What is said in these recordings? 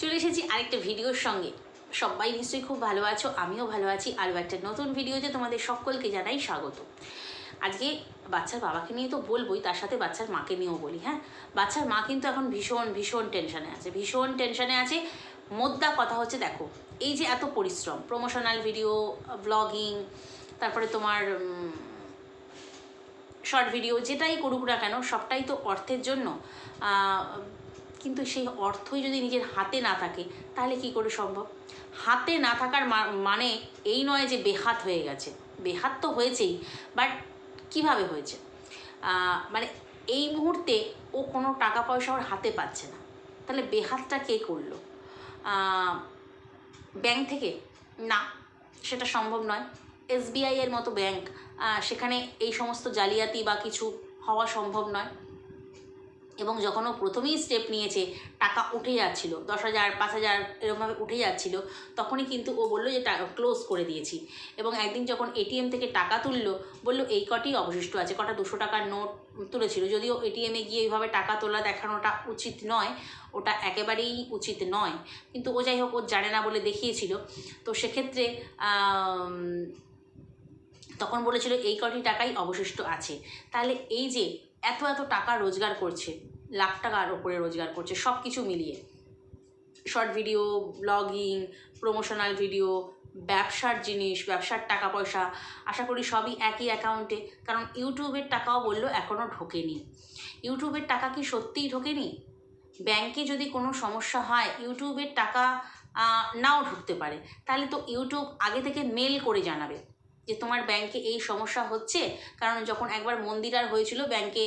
চলে এসেছি আরেকটা ভিডিওর সঙ্গে। সবাই নিশ্চয়ই খুব ভালো আছো, আমিও ভালো আছি। আরও একটা নতুন ভিডিওতে তোমাদের সকলকে জানাই স্বাগত। আজকে বাচ্চার বাবাকে নিয়ে তো বলবোই, তার সাথে বাচ্চার মাকে নিয়েও বলি হ্যাঁ? বাচ্চার মা কিন্তু এখন ভীষণ ভীষণ টেনশনে আছে, ভীষণ টেনশনে আছে। মোদ্দা কথা হচ্ছে, দেখো, এই যে এত পরিশ্রম প্রমোশনাল ভিডিও ব্লগিং তারপরে তোমার শর্ট ভিডিও যেটাই করুক না কেন, সবটাই তো অর্থের জন্য কিন্তু সেই অর্থই যদি নিজের হাতে না থাকে, তাহলে কি করে সম্ভব? হাতে না থাকার মানে এই নয় যে বেহাত হয়ে গেছে। বেহাত তো হয়েছেই বাট কীভাবে হয়েছে? মানে এই মুহূর্তে ও কোনো টাকা পয়সা ওর হাতে পাচ্ছে না। তাহলে বেহাতটা কে করল? ব্যাংক থেকে? না, সেটা সম্ভব নয়। এসবিআই এর মতো ব্যাংক সেখানে এই সমস্ত জালিয়াতি বা কিছু হওয়া সম্ভব নয়। এবং যখন ও প্রথমেই স্টেপ নিয়েছে, টাকা উঠে যাচ্ছিল, দশ হাজার, পাঁচ হাজার এরকমভাবে উঠে যাচ্ছিল, তখনই কিন্তু ও বলল যে টাকা ক্লোজ করে দিয়েছি। এবং একদিন যখন এটিএম থেকে টাকা তুললো, বলল, এই কটি অবশিষ্ট আছে, কটা দুশো টাকার নোট তুলেছিল। যদিও এটিএমে গিয়ে এইভাবে টাকা তোলা দেখানোটা উচিত নয়, ওটা একেবারেই উচিত নয়। কিন্তু ও যাই হোক, ও জানে না বলে দেখিয়েছিল। তো সেক্ষেত্রে তখন বলেছিল, এই কটি টাকাই অবশিষ্ট আছে। তাহলে এই যে এত এত টাকা রোজগার করছে, লাখ টাকার ওপরে রোজগার করছে সব কিছু মিলিয়ে। Short video, blogging promotional video ব্যবসার জিনিস, ব্যবসার টাকা পয়সা আশা করি সবই একই অ্যাকাউন্টে কারণ ইউটিউবের টাকাও বলল এখনও ঢোকেনি। ইউটিউবের টাকা কি সত্যিই ঢোকেনি? ব্যাংকে যদি কোনো সমস্যা হয়, ইউটিউবের টাকা নাও ঢুকতে পারে। তাহলে তো ইউটিউব আগে থেকে মেল করে জানাবে। যে তোমার ব্যাংকে এই সমস্যা হচ্ছে? কারণ যখন একবার মন্দিরার হয়েছিল ব্যাংকে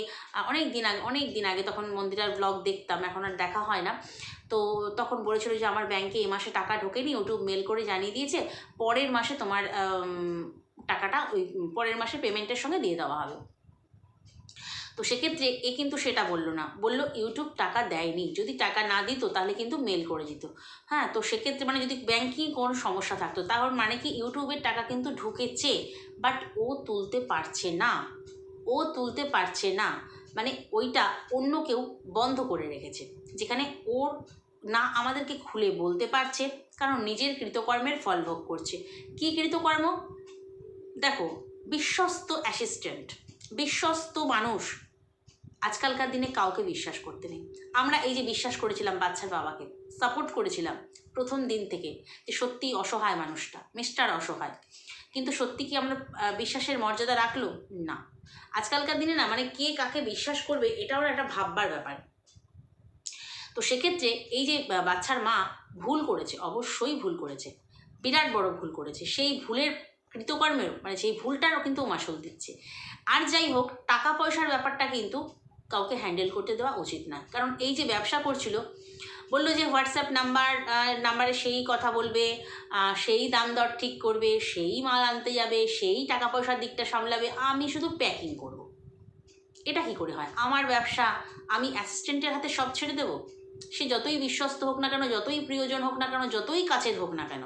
অনেক দিন আগে, অনেক দিন আগে তখন মন্দিরার ব্লগ দেখতাম, এখন আর দেখা হয় না। তো তখন বলেছিল যে আমার ব্যাংকে এই মাসে টাকা ঢোকেনি ইউটিউব মেল করে জানিয়ে দিয়েছে, পরের মাসে তোমার টাকাটা ওই, পরের মাসে পেমেন্টের সঙ্গে দিয়ে দেওয়া হবে। তো সেক্ষেত্রে এ কিন্তু সেটা বলল না। বলল ইউটিউব টাকা দেয়নি। যদি টাকা না দিত, তাহলে কিন্তু মেল করে দিত। হ্যাঁ তো সেক্ষেত্রে মানে যদি ব্যাংকিং কোনো সমস্যা থাকতো, তাহলে মানে কি ইউটিউবের টাকা কিন্তু ঢুকেছে বাট ও তুলতে পারছে না। ও তুলতে পারছে না। মানে ওইটা অন্য কেউ বন্ধ করে রেখেছে, যেখানে ওর না আমাদেরকে খুলে বলতে পারছে, কারণ নিজের কৃতকর্মের ফল ভোগ করছে। কী কৃতকর্ম? দেখো, বিশ্বস্ত অ্যাসিস্ট্যান্ট বিশ্বস্ত মানুষ আজকালকার দিনে কাউকে বিশ্বাস করতে নেই। আমরা এই যে বিশ্বাস করেছিলাম বাচ্চার বাবাকে সাপোর্ট করেছিলাম প্রথম দিন থেকে যে সত্যিই অসহায় মানুষটা মিস্টার অসহায়। কিন্তু সত্যি কি আমরা বিশ্বাসের মর্যাদা রাখল? না। আজকালকার দিনে না মানে কে কাকে বিশ্বাস করবে এটাও একটা ভাববার ব্যাপার। তো সেক্ষেত্রে এই যে বাচ্চার মা ভুল করেছে, অবশ্যই ভুল করেছে। বিরাট বড় ভুল করেছে। সেই ভুলের কৃতকর্মের মানে সেই ভুলটারও কিন্তু মাসুল দিচ্ছে। আর যাই হোক, টাকা পয়সার ব্যাপারটা কিন্তু কাউকে হ্যান্ডেল করতে দেওয়া উচিত না। কারণ এই যে ব্যবসা করছিল, বলল যে হোয়াটসঅ্যাপ নাম্বার নাম্বারে সেই কথা বলবে সেই দাম দর ঠিক করবে, সেই মাল আনতে যাবে, সেই টাকা পয়সার দিকটা সামলাবে, আমি শুধু প্যাকিং করব। এটা কি করে হয়? আমার ব্যবসা আমি অ্যাসিস্ট্যান্টের হাতে সব ছেড়ে দেবো? সে যতই বিশ্বস্ত হোক না কেন, যতই প্রিয়জন হোক না কেন, যতই কাছের হোক না কেন,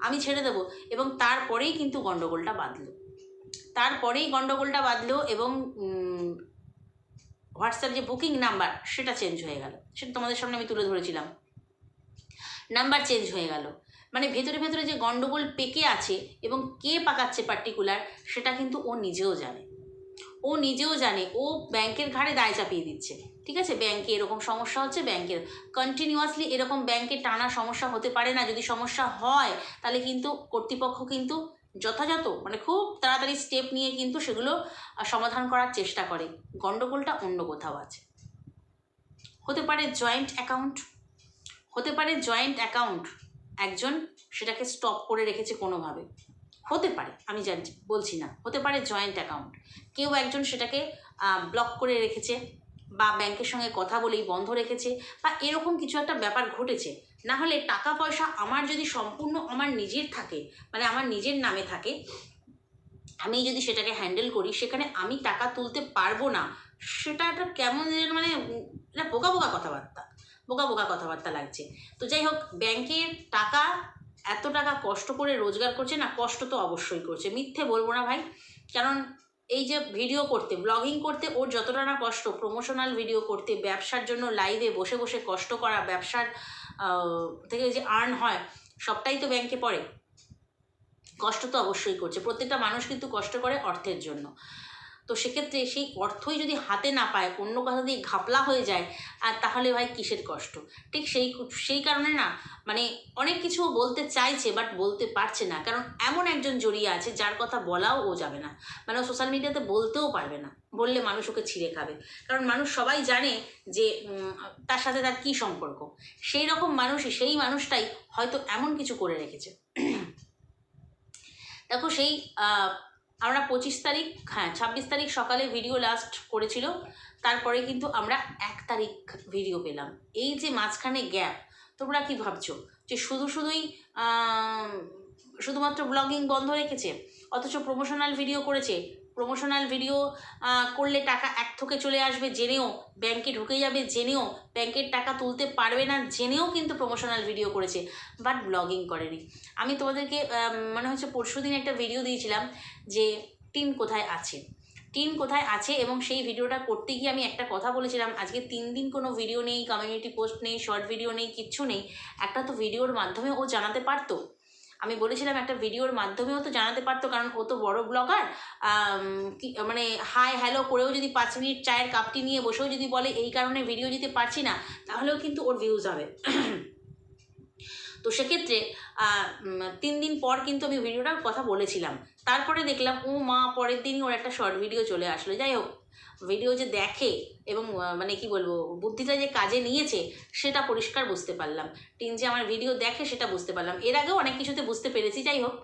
আমি ছেড়ে দেবো। এবং তারপরেই কিন্তু গণ্ডগোলটা বাঁধলো। তারপরেই গণ্ডগোলটা বাঁধলো এবং হোয়াটসঅ্যাপ যে বুকিং নাম্বার, সেটা চেঞ্জ হয়ে গেল। সেটা তোমাদের সামনে আমি তুলে ধরেছিলাম। নাম্বার চেঞ্জ হয়ে গেল। মানে ভেতরে ভেতরে যে গণ্ডগোল পেকে আছে এবং কে পাকাচ্ছে পার্টিকুলার সেটা কিন্তু ও নিজেও জানে। ও নিজেও জানে, ও ব্যাংকের ঘাড়ে দায় চাপিয়ে দিচ্ছে। ঠিক আছে? ব্যাংকে এরকম সমস্যা হচ্ছে ব্যাংকের কন্টিনিউয়াসলি এরকম ব্যাংকে টানা সমস্যা হতে পারে না। যদি সমস্যা হয়, তাহলে কিন্তু কর্তৃপক্ষ কিন্তু যথাযথ মানে খুব তাড়াতাড়ি স্টেপ নিয়ে কিন্তু সেগুলো সমাধান করার চেষ্টা করে। গণ্ডগোলটা অন্য কোথাও আছে। হতে পারে জয়েন্ট অ্যাকাউন্ট হতে পারে জয়েন্ট অ্যাকাউন্ট একজন সেটাকে স্টপ করে রেখেছে কোনোভাবে। হতে পারে, আমি জানছি বলছি না, হতে পারে জয়েন্ট অ্যাকাউন্ট কেউ একজন সেটাকে ব্লক করে রেখেছে বা ব্যাংকের সঙ্গে কথা বলেই বন্ধ রেখেছে বা এরকম কিছু একটা ব্যাপার ঘটেছে। না হলে টাকা পয়সা আমার যদি সম্পূর্ণ আমার নিজের থাকে মানে আমার নিজের নামে থাকে, আমি যদি সেটাকে হ্যান্ডেল করি, সেখানে আমি টাকা তুলতে পারব না, সেটা একটা কেমন মানে এটা বোকা বোকা কথাবার্তা, বোকা বোকা কথাবার্তা লাগছে। তো যাই হোক ব্যাংকের টাকা এত টাকা কষ্ট করে রোজগার করছে না, কষ্ট তো অবশ্যই করছে, মিথ্যে বলব না ভাই। কারণ এই যে ভিডিও করতে ব্লগিং করতে ওর যতটা না কষ্ট প্রমোশনাল ভিডিও করতে, ব্যবসার জন্য লাইভে বসে বসে কষ্ট করা, ব্যবসার থেকে যে আর্ন হয়, সবটাই তো ব্যাংকে পড়ে। কষ্ট তো অবশ্যই করছে। প্রত্যেকটা মানুষ কিন্তু কষ্ট করে অর্থের জন্য। তো সেক্ষেত্রে সেই অর্থই যদি হাতে না পায়, অন্য কথা দিয়ে ঘাপলা হয়ে যায়, আর তাহলে ভাই কিসের কষ্ট? ঠিক সেই সেই কারণে না মানে অনেক কিছু বলতে চাইছে বাট বলতে পারছে না। কারণ এমন একজন জড়িয়ে আছে যার কথা বলাও ও যাবে না। মানে ও সোশ্যাল মিডিয়াতে বলতেও পারবে না। বললে মানুষ ওকে ছিঁড়ে খাবে। কারণ মানুষ সবাই জানে যে তার সাথে তার কী সম্পর্ক। সেই রকম মানুষই সেই মানুষটাই হয়তো এমন কিছু করে রেখেছে। দেখো সেই আমরা পঁচিশ তারিখ হ্যাঁ ছাব্বিশ তারিখ সকালে ভিডিও লাস্ট করেছিল, তারপরে কিন্তু আমরা এক তারিখ ভিডিও পেলাম। এই যে মাঝখানে গ্যাপ তোমরা কি ভাবছ? যে শুধু শুধুই শুধুমাত্র ব্লগিং বন্ধ রেখেছে, অথচ প্রমোশনাল ভিডিও করেছে প্রমোশনাল ভিডিও করলে টাকা এক থোকে চলে আসবে, জেনেও ব্যাংকে ঢুকে যাবে, জেনেও ব্যাংকের টাকা তুলতে পারবে না, জেনেও কিন্তু প্রমোশনাল ভিডিও করেছে বাট ব্লগিং করেনি। আমি তোমাদেরকে মনে হচ্ছে পরশু দিন একটা ভিডিও দিয়েছিলাম যে টিন কোথায় আছে। টিন কোথায় আছে এবং সেই ভিডিওটা করতে গিয়ে আমি একটা কথা বলেছিলাম, আজকে তিন দিন কোনো ভিডিও নেই কমিউনিটি পোস্ট নেই শর্ট ভিডিও নেই, কিচ্ছু নেই, একটা তো ভিডিওর মাধ্যমে ও জানাতে পারতো। আমি বলেছিলাম একটা ভিডিওর মাধ্যমেও তো জানাতে পারতো, কারণ ও তো বড় ব্লগার মানে হাই হ্যালো করেও যদি পাঁচ মিনিট চায়ের কাপটি নিয়ে বসেও যদি বলে, এই কারণে ভিডিও দিতে পারছি না, তাহলেও কিন্তু ওর ভিউজ হবে। তো সেক্ষেত্রে তিন দিন পর কিন্তু আমি ভিডিওটার কথা বলেছিলাম। তারপরে দেখলাম, ও মা, পরের দিনই ওর একটা শর্ট ভিডিও চলে আসলো। যাই হোক ভিডিও যে দেখে এবং মানে কি বলব, বুদ্ধিটা যে কাজে নিয়েছে, সেটা পরিষ্কার বুঝতে পারলাম। টিন যে আমার ভিডিও দেখে, সেটা বুঝতে পারলাম। এর আগেও অনেক কিছুতে বুঝতে পেরেছি, যাই হোক।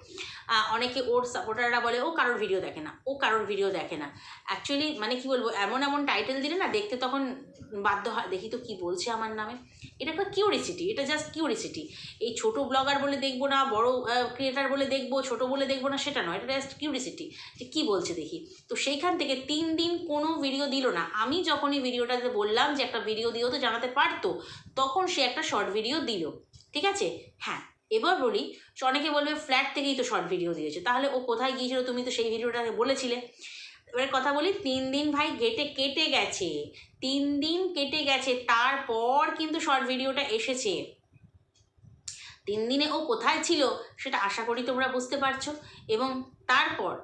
অনেকে ওর সাপোর্টাররা বলে, ও কারোর ভিডিও দেখে না, ও কারোর ভিডিও দেখে না। অ্যাকচুয়ালি মানে কি বলব, এমন এমন টাইটেল দিলে না, দেখতে তখন বাধ্য হয়, দেখি তো কি বলছে আমার নামে? এটা একটা কিউরিসিটি এটা জাস্ট কিউরিসিটি এই ছোট ব্লগার বলে দেখব না, বড় ক্রিয়েটার বলে দেখব, ছোট বলে দেখব না, সেটা নয়, এটা জাস্ট কিউরিসিটি যে কী বলছে দেখি। তো সেইখান থেকে তিন দিন কোনো ভিডিও দিল না। আমি যখনই ভিডিওটাতে বললাম যে একটা ভিডিও দিয়েও তো জানাতে পারতো। তখন সে একটা শর্ট ভিডিও দিল। ঠিক আছে? হ্যাঁ এবার বলি, অনেকে বলবে ফ্ল্যাট থেকেই তো শর্ট ভিডিও দিয়েছে। তাহলে ও কোথায় গিয়েছিল? তুমি তো সেই ভিডিওটাকে বলেছিলে। এবার কথা বলি, তিন দিন ভাই গেটে কেটে গেছে। তিন দিন কেটে গেছে, তারপর কিন্তু শর্ট ভিডিওটা এসেছে। তিন দিনে ও কোথায় ছিল সেটা আশা করি তোমরা বুঝতে পারছ। এবং তারপর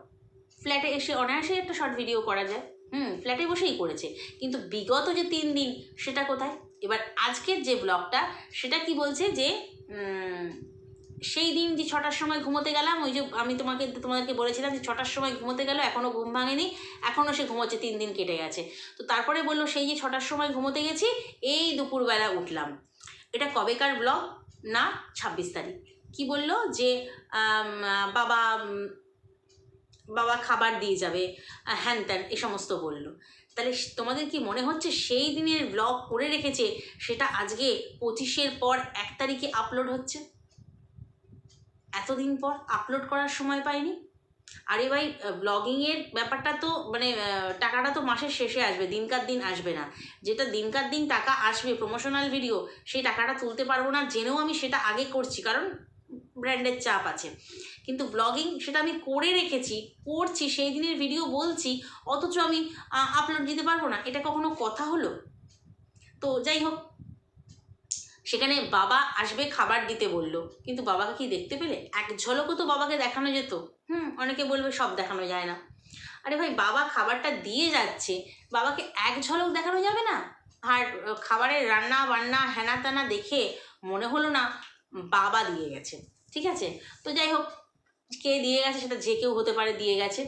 ফ্ল্যাটে এসে অনায়াসে একটা শর্ট ভিডিও করা যায়। হুম ফ্ল্যাটে বসেই করেছে। কিন্তু বিগত যে তিন দিন, সেটা কোথায়? এবার আজকের যে ব্লগটা সেটা কি বলছে যে সেই দিন যে ছটার সময় ঘুমোতে গেলাম, ওই যে আমি তোমাকে, তোমাদেরকে বলেছিলাম যে ছটার সময় ঘুমোতে গেল এখনও ঘুম ভাঙেনি এখনও সে ঘুমোচ্ছে, তিন দিন কেটে গেছে। তো তারপরে বলল, সেই যে ছটার সময় ঘুমোতে গেছি, এই দুপুরবেলা উঠলাম। এটা কবেকার ব্লগ না, ছাব্বিশ তারিখ। কি বলল? যে বাবা বাবা খাবার দিয়ে যাবে হ্যান ত্যান, এ সমস্ত বলল। তাহলে তোমাদের কি মনে হচ্ছে সেই দিনের ব্লগ করে রেখেছে, সেটা আজকে পঁচিশের পর এক তারিখে আপলোড হচ্ছে? এতদিন পর আপলোড করার সময় পাইনি? আরে ভাই ব্লগিংয়ের ব্যাপারটা তো মানে টাকাটা তো মাসের শেষে আসবে, দিনকার দিন আসবে না। যেটা দিনকার দিন টাকা আসবে প্রমোশনাল ভিডিও সেই টাকাটা তুলতে পারব না, জেনেও আমি সেটা আগে করছি, কারণ ব্র্যান্ডের চাপ আছে। কিন্তু ব্লগিং সেটা আমি করে রেখেছি, করছি সেই দিনের ভিডিও বলছি, অথচ আমি আপলোড দিতে পারব না। এটা কখনো কথা হলো? তো যাই হোক, সেখানে বাবা আসবে খাবার দিতে বলল। কিন্তু বাবাকে কি দেখতে পেলে? এক ঝলকও তো বাবাকে দেখানো যেত। হুম, অনেকে বলবে সব দেখানো যায় না। আরে ভাই, বাবা খাবারটা দিয়ে যাচ্ছে। বাবাকে এক ঝলক দেখানো যাবে না? আর খাবারের রান্না বান্না, হেনা তেনা দেখে মনে হলো না বাবা দিয়ে গেছে। ঠিক আছে? তো যাই হোক কে দিয়ে গেছে সেটা যে কেউ হতে পারে দিয়ে গেছে।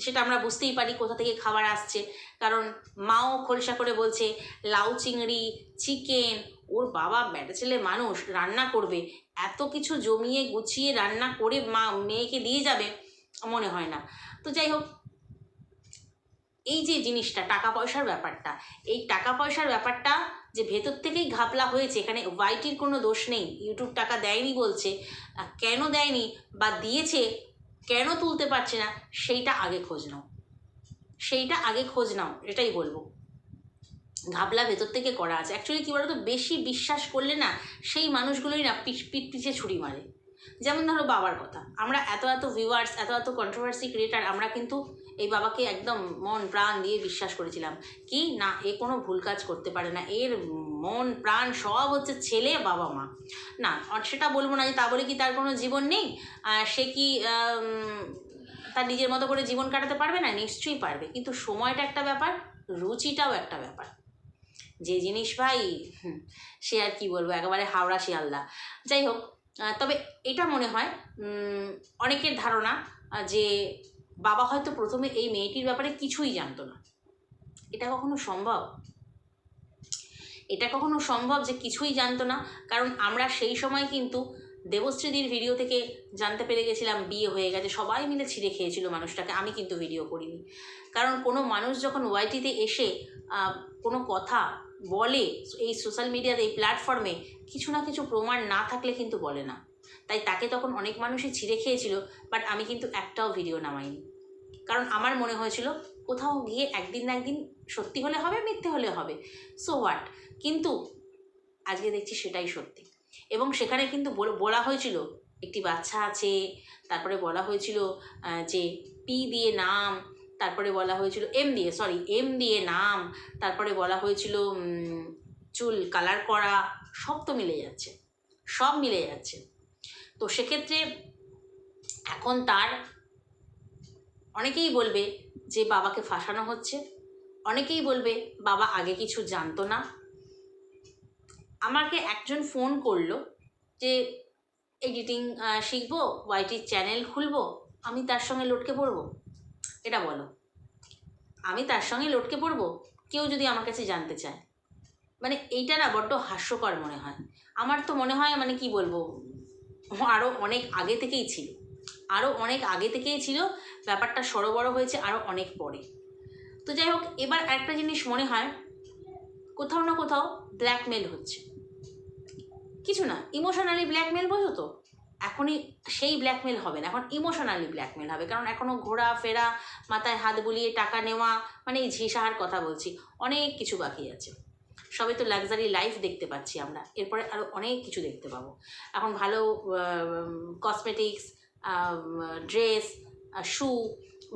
সেটা আমরা বুঝতেই পারি কোথা থেকে খাবার আসছে। কারণ মাও খোলসা করে বলছে, লাউ, চিংড়ি, চিকেন, ওর বাবা ব্যাটা ছেলে মানুষ, রান্না করবে। এত কিছু জমিয়ে গুছিয়ে রান্না করে মা, মেয়েকে দিয়ে যাবে? মনে হয় না। তো যাই হোক এই যে জিনিসটা টাকা পয়সার ব্যাপারটা, এই টাকা পয়সার ব্যাপারটা যে ভেতর থেকেই ঘাপলা হয়েছে, এখানে ওয়াইটির কোনো দোষ নেই ইউটিউব টাকা দেয়নি বলছে কেন দেয়নি বা দিয়েছে, কেন তুলতে পারছে না, সেইটা আগে খোঁজ নাও। সেইটা আগে খোঁজ নাও, এটাই বলব। ঘাবলা ভেতর থেকে করা আছে। অ্যাকচুয়ালি কী বলতো, বেশি বিশ্বাস করলে না, সেই মানুষগুলোই না পিঠ পিঠ পিছে ছুরি মারে। যেমন ধরো বাবার কথা, আমরা এত এত ভিউয়ার্স এত এত কন্ট্রোভার্সি ক্রিয়েটার আমরা কিন্তু এই বাবাকে একদম মন প্রাণ দিয়ে বিশ্বাস করেছিলাম। কি? না, এ কোনো ভুল কাজ করতে পারে না। এর মন প্রাণ সব হচ্ছে ছেলে, বাবা, মা। না সেটা বলব না যে তা বলে কি তার কোনো জীবন নেই? সে কি তার নিজের মতো করে জীবন কাটাতে পারবে না? নিশ্চয়ই পারবে। কিন্তু সময়টা একটা ব্যাপার, রুচিটাও একটা ব্যাপার। যে জিনিস ভাই সে আর কি বলব, একেবারে হাওড়া শিয়ালদা। যাই হোক তবে এটা মনে হয় অনেকের ধারণা যে বাবা হয়তো প্রথমে এই মেয়েটির ব্যাপারে কিছুই জানতো না। এটা কখনো সম্ভব? এটা কখনো সম্ভব যে কিছুই জানতো না? কারণ আমরা সেই সময় কিন্তু দেবশ্রীদির ভিডিও থেকে জানতে পেরে গেছিলাম, বিয়ে হয়ে গেছে, সবাই মিলে ছিঁড়ে খেয়েছিল মানুষটাকে। আমি কিন্তু ভিডিও করিনি। কারণ কোনো মানুষ যখন ওয়াইটিতে এসে কোনো কথা বলে, এই সোশ্যাল মিডিয়াতে এই প্ল্যাটফর্মে কিছু না কিছু প্রমাণ না থাকলে কিন্তু বলে না। তাই তাকে তখন অনেক মানুষই ছিঁড়ে খেয়েছিল বাট আমি কিন্তু একটাও ভিডিও নামাইনি। কারণ আমার মনে হয়েছিল, কোথাও গিয়ে একদিন না একদিন সত্যি হলে হবে, মিথ্যে হলে হবে। সো হোয়াট কিন্তু আজকে দেখছি সেটাই সত্যি। এবং সেখানে কিন্তু বল- হয়েছিল, একটি বাচ্চা আছে, তারপরে বলা হয়েছিল যে পি দিয়ে নাম, তারপরে বলা হয়েছিল এম দিয়ে সরি এম দিয়ে নাম, তারপরে বলা হয়েছিল চুল কালার করা, সব তো মিলে যাচ্ছে। সব মিলে যাচ্ছে। তো সেক্ষেত্রে এখন তার অনেকেই বলবে যে বাবাকে ফাঁসানো হচ্ছে। অনেকেই বলবে, বাবা আগে কিছু জানতো না। আমাকে একজন ফোন করল যে, এডিটিং শিখব? ওয়াইটির চ্যানেল খুলবো? আমি তার সঙ্গে লটকে পড়ব? এটা বলো। আমি তার সঙ্গে লটকে পড়ব? কেউ যদি আমার কাছে জানতে চায়। মানে এইটা না বড্ড হাস্যকর মনে হয়। আমার তো মনে হয় মানে কি বলব আরও অনেক আগে থেকেই ছিল। আরও অনেক আগে থেকেই ছিল, ব্যাপারটা সড়বড় হয়েছে আরও অনেক পরে। তো যাই হোক, এবার একটা জিনিস মনে হয়, কোথাও না কোথাও ব্ল্যাকমেল হচ্ছে। কিছু না ইমোশনালি ব্ল্যাকমেল বোঝো তো? এখনই সেই ব্ল্যাকমেল হবে না, এখন ইমোশনালি ব্ল্যাকমেল হবে। কারণ এখনও ঘোরা, ফেরা, মাথায় হাত বুলিয়ে টাকা নেওয়া মানে এই ঝিসাহার কথা বলছি, অনেক কিছু বাকি আছে। সবে তো লাক্সারি লাইফ দেখতে পাচ্ছি আমরা। এরপরে আরও অনেক কিছু দেখতে পাবো। এখন ভালো কসমেটিক্স ড্রেস শু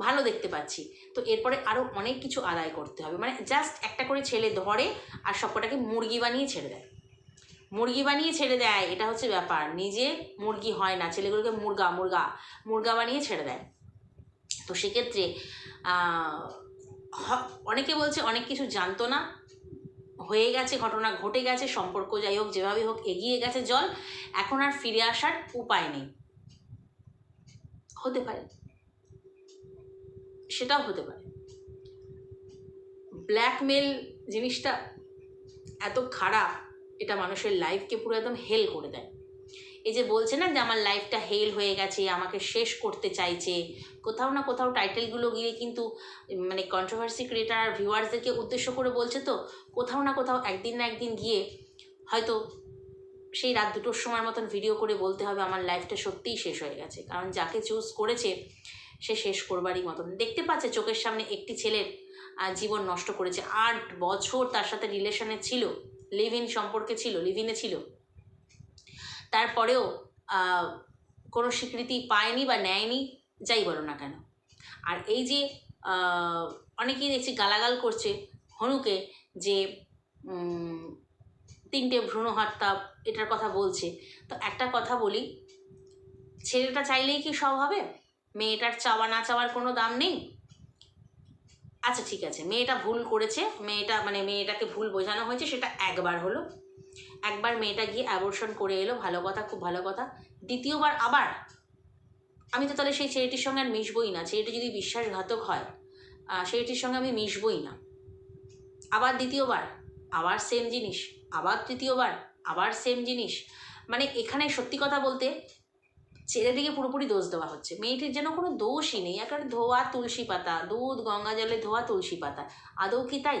ভালো দেখতে পাচ্ছি। তো এরপরে আরও অনেক কিছু আদায় করতে হবে। মানে জাস্ট একটা করে ছেলে ধরে আর সবকটাকে মুরগি বানিয়ে ছেড়ে দেয়। মুরগি বানিয়ে ছেড়ে দেয়, এটা হচ্ছে ব্যাপার। নিজে মুরগি হয় না, ছেলেগুলোকে মুরগা মুরগা মুরগা বানিয়ে ছেড়ে দেয়। তো সেক্ষেত্রে অনেকে বলছে অনেক কিছু জানতো না হয়ে গেছে, ঘটনা ঘটে গেছে, সম্পর্ক যাই হোক যেভাবে হোক, এগিয়ে গেছে জল। এখন আর ফিরে আসার উপায় নেই। হতে পারে। সেটাও হতে পারে। ব্ল্যাকমেল জিনিসটা এত খারাপ, এটা মানুষের লাইফকে পুরো একদম হেল করে দেয়। এই যে বলছে না যে আমার লাইফটা হেল হয়ে গেছে, আমাকে শেষ করতে চাইছে, কোথাও না কোথাও টাইটেলগুলো গিয়ে কিন্তু মানে কন্ট্রোভার্সি ক্রিয়েটার আর ভিউয়ার্সদেরকে উদ্দেশ্য করে বলছে তো, কোথাও না কোথাও একদিন না একদিন গিয়ে হয়তো সেই রাত দুটোর সময় মতন ভিডিও করে বলতে হবে আমার লাইফটা সত্যিই শেষ হয়ে গেছে। কারণ যাকে চুজ করেছে, সে শেষ করবারই মতন। দেখতে পাচ্ছে চোখের সামনে একটি ছেলের জীবন নষ্ট করেছে। আট বছর তার সাথে রিলেশনে ছিল লিভ ইন সম্পর্কে ছিল লিভ ইনে ছিল। তারপরেও কোনো স্বীকৃতি পায়নি বা নেয়নি, যাই বলো না কেন। আর এই যে অনেকেই দেখছি গালাগাল করছে হনুকে যে তিনটে ভ্রূণ হত্যা, এটার কথা বলছে। তো একটা কথা বলি, ছেলেটা চাইলেই কি সব হবে? মেয়েটার চাওয়া না চাওয়ার কোনো দাম নেই? আচ্ছা ঠিক আছে, মেয়েটা ভুল করেছে, মেয়েটা মানে মেয়েটাকে ভুল বোঝানো হয়েছে, সেটা একবার হলো। একবার মেয়েটা গিয়ে অ্যাবর্শন করে এলো, ভালো কথা, খুব ভালো কথা। দ্বিতীয়বার আবার, আমি তো তাহলে সেই ছেলেটির সঙ্গে আর মিশবই না, ছেলেটি যদি বিশ্বাসঘাতক হয় ছেলেটির সঙ্গে আমি মিশবই না। আবার দ্বিতীয়বার, আবার সেম জিনিস, আবার তৃতীয়বার, আবার সেম জিনিস। মানে এখানে সত্যি কথা বলতে, ছেলেটিকে পুরোপুরি দোষ দেওয়া হচ্ছে। মেয়েটির যেন কোনো দোষই নেই একটা ধোয়া তুলসী পাতা, দুধ, গঙ্গা জলে ধোয়া তুলসী পাতা। আদৌ কি তাই?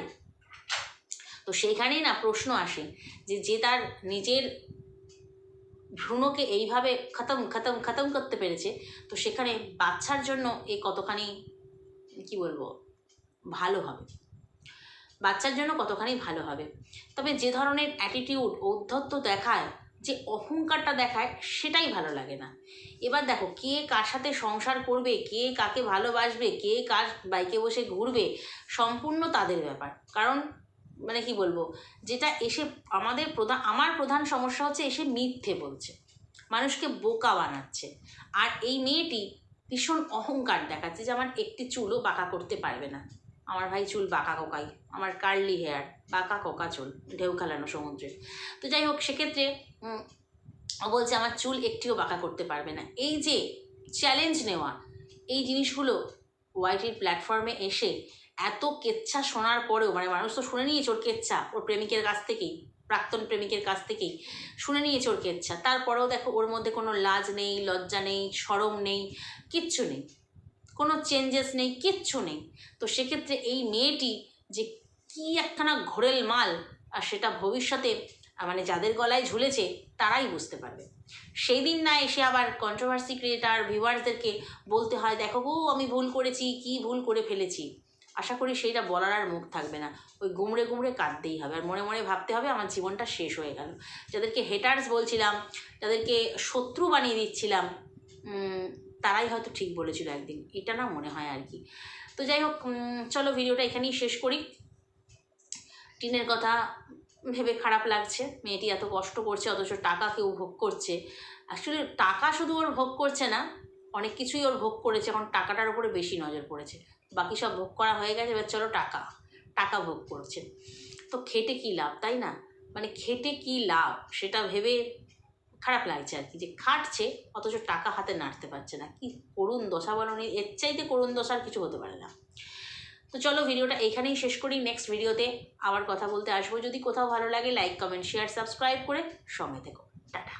তো সেইখানেই না প্রশ্ন আসে যে যে তার নিজের ভ্রূণকে এইভাবে খতম খতম খতম করতে পেরেছে, তো সেখানে বাচ্চার জন্য এ কতখানি, কি বলব, ভালো হবে? বাচ্চার জন্য কতখানি ভালো হবে? তবে যে ধরনের অ্যাটিটিউড ঔদ্ধত্য দেখায়, যে অহংকারটা দেখায়, সেটাই ভালো লাগে না। এবার দেখো, কে কার সাথে সংসার করবে, কে কাকে ভালোবাসবে, কে কার বাইকে বসে ঘুরবে, সম্পূর্ণ তাদের ব্যাপার। কারণ মানে কি বলব? যেটা এসে আমাদের প্রধান, আমার প্রধান সমস্যা হচ্ছে এসে মিথ্যে বলছে। মানুষকে বোকা বানাচ্ছে। আর এই মেয়েটি ভীষণ অহংকার দেখাচ্ছে যে আমার একটি চুলও বাঁকা করতে পারবে না। আমার ভাই চুল বাঁকা কোকাই, আমার কার্লি হেয়ার বাঁকা কোকা চুল, ঢেউ খেলানো সমুদ্রে। তো যাই হোক, সেক্ষেত্রে বলছে, আমার চুল একটিও বাঁকা করতে পারবে না। এই যে চ্যালেঞ্জ নেওয়া, এই জিনিসগুলো ওয়াইটির প্ল্যাটফর্মে এসে এত কেচ্ছা শোনার পরেও মানে মানুষ তো শুনে নিয়েছে ওর কেচ্ছা, ওর প্রেমিকের কাছ থেকেই, প্রাক্তন প্রেমিকের কাছ থেকেই, শুনে নিয়েছে ওর কেচ্ছা। তারপরেও দেখো ওর মধ্যে কোনো লাজ নেই, লজ্জা নেই, সরম নেই, কিচ্ছু নেই। কোনো চেঞ্জেস নেই, কিচ্ছু নেই। তো সেক্ষেত্রে এই মেয়েটি যে কী একখানা ঘোরেল মাল, আর সেটা ভবিষ্যতে মানে যাদের গলায় ঝুলেছে, তারাই বুঝতে পারবে। সেই দিন না এসে আবার কন্ট্রোভার্সি ক্রিয়েটার ভিউয়ার্সদেরকে বলতে হয়, দেখো গো, আমি ভুল করেছি, কি ভুল করে ফেলেছি? আশা করি সেইটা বলার আর মুখ থাকবে না। ওই গুমড়ে গুমড়ে কাঁদতেই হবে আর মনে মনে ভাবতে হবে আমার জীবনটা শেষ হয়ে গেল। যাদেরকে হেটার্স বলছিলাম, যাদেরকে শত্রু বানিয়ে দিচ্ছিলাম তারাই হয়তো ঠিক বলেছিল একদিন। এটা না মনে হয় আর কি। তো যাই হোক চলো ভিডিওটা এখানেই শেষ করি। টিনের কথা ভেবে খারাপ লাগছে। মেয়েটি এত কষ্ট করছে, অথচ টাকা কেউ ভোগ করছে। অ্যাকচুয়ালি টাকা শুধু ওর ভোগ করছে না, অনেক কিছুই ওর ভোগ করেছে। এখন টাকাটার উপরে বেশি নজর পড়েছে। বাকি সব ভোগ করা হয়ে গেছে, এবার চলো টাকা টাকা ভোগ করছে। তো খেটে কী লাভ, তাই না? মানে খেটে কী লাভ, সেটা ভেবে খারাপ লাগছে আর কি। যে খাটছে, অথচ টাকা হাতে নাড়তে পারছে না। কি করুণ দশা বলো এর চাইতে করুণ দশা আর কিছু হতে পারে না। তো চলো ভিডিওটা এখানেই শেষ করি নেক্সট ভিডিওতে আবার কথা বলতে আসব। যদি কোথাও ভালো লাগে লাইক কমেন্ট শেয়ার সাবস্ক্রাইব করে সঙ্গে থেকো। টাটা।